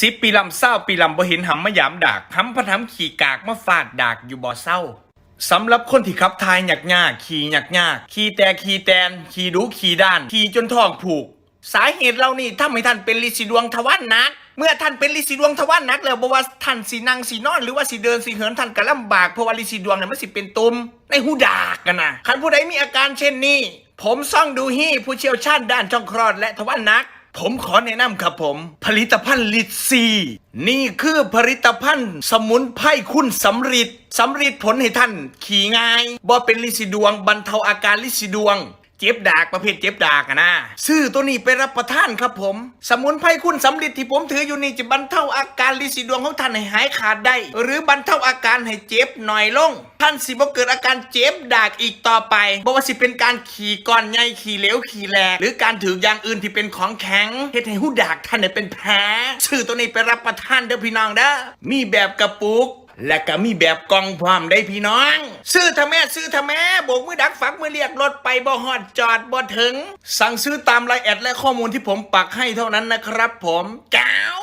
สิบปีลำเศร้าปีลำบ่เห็นหำมายามดากหำพะทำขี่กากมาฟาดดากอยู่บ่อเศร้าสำหรับคนที่ขับทายหยักหยาขี่หยักหยาขี่แต่ขี่แตนขี่ดูขี่ด้านขี่จนท้องผูก สาเหตุเหล่านี้ทำให้ท่านเป็นลิสิดวงทวารหนัก เมื่อท่านเป็นลิสิดวงทวารหนัก แล้วบ่ว่าท่านสีนั่งสีนอน หรือว่าสีเดินสีเหินท่านก็ลำบากเพราะว่าลิสิดวงเนี่ยมันสิเป็นตุ่มในหูดากกันนะคันผู้ใดมีอาการเช่นนี้ ผมซ่องดูฮี่ผู้เชี่ยวชาญด้านช่องคลอดและทวารหนัก ผมขอแนะนำครับผม ผลิตภัณฑ์ลิดซีนี่คือผลิตภัณฑ์ สมุนไพรคุณสำริดสำริดผลให้ท่าน ขี่ง่ายบ่เป็นลิซิดวง บรรเทาอาการลิซิดวง เจ็บดากประเภทเจ็บดากอะนะซื้อตัวนี้ไปรับประทานครับผม สมุนไพรคุณสำลิดที่ผมถืออยู่นี่จะบรรเทาอาการลิสิดวงของท่านให้หายขาดได้ หรือบรรเทาอาการให้เจ็บหน่อยลง ท่านสิบ่เกิดอาการเจ็บดากอีกต่อไปบ่ว่าสิเป็นการขี่ก้อนใหญ่ขี่เหลวขี่แหลกหรือการถืออย่างอื่นที่เป็นของแข็งเฮ็ดให้หูดากท่านเนี่ยเป็นแผลซื้อตัวนี้ไปรับประทานเด้อพี่น้องเด้อมีแบบกระปุก และก็มีแบบกล่องพร้อมได้พี่น้อง ซื้อทำแม่ซื้อทำแม่โบกมือดักฝักมือเรียกรถไปบ่ฮอดจอดบ่ถึง สั่งซื้อตามรายแอดและข้อมูลที่ผมปักให้เท่านั้นนะครับผมแก้ว